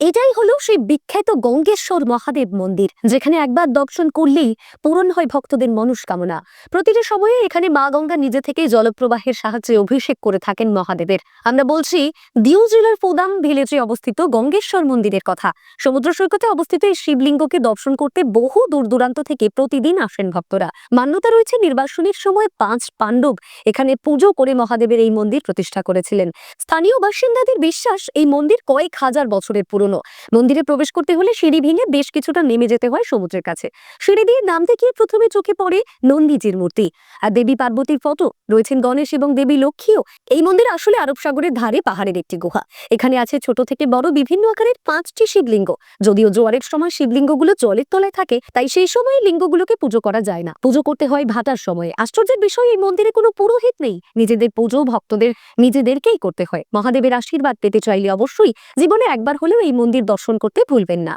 এটাই হলো সেই বিখ্যাত গঙ্গেশ্বর মহাদেব মন্দির, যেখানে একবার দর্শন করলেই পূরণ হয় ভক্তদের মনস্কামনা। প্রতিটি সময়ে এখানে মা গঙ্গা নিজে থেকে জলপ্রবাহের সাহায্যে অভিষেক করে থাকেন মহাদেবের। আমরা বলছি, দিউ জেলার পোদাম ভিলেজে অবস্থিত গঙ্গেশ্বর মন্দিরের কথা। সমুদ্র সৈকতে অবস্থিত এই শিবলিঙ্গকে দর্শন করতে বহু দূর দূরান্ত থেকে প্রতিদিন আসেন ভক্তরা। মান্যতা রয়েছে নির্বাসনের সময় পাঁচ পাণ্ডব এখানে পুজো করে মহাদেবের এই মন্দির প্রতিষ্ঠা করেছিলেন। স্থানীয় বাসিন্দাদের বিশ্বাস, এই মন্দির কয়েক হাজার বছরের পুরনো। মন্দিরে প্রবেশ করতে হলে সিঁড়ি ভেঙে বেশ কিছুটা নেমে যেতে হয় সমুদ্রের কাছে। সিঁড়ি দিয়ে নামতে গিয়ে প্রথমে চোখে পড়ে নন্দীজির মূর্তি। আর দেবী পার্বতীর ফটো, রয়েছেন গণেশ এবং দেবী লক্ষ্মীও। এই মন্দির আসলে আরব সাগরের ধারে পাহাড়ের একটি গুহা। এখানে আছে ছোট থেকে বড় বিভিন্ন আকারের পাঁচটি শিবলিঙ্গ। যদিও জোয়ারের সময় শিবলিঙ্গগুলো জলের তলায় থাকে, তাই সেই সময় লিঙ্গগুলোকে পুজো করা যায় না। পুজো করতে হয় ভাটার সময়ে। আশ্চর্যের বিষয়, এই মন্দিরে কোনো পুরোহিত নেই। নিজেদের পুজো ভক্তদের, নিজেদেরকেই করতে হয়। মহাদেবের আশীর্বাদ পেতে চাইলে অবশ্যই জীবনে একবার হলেও এই মন্দির দর্শন করতে ভুলবেন না।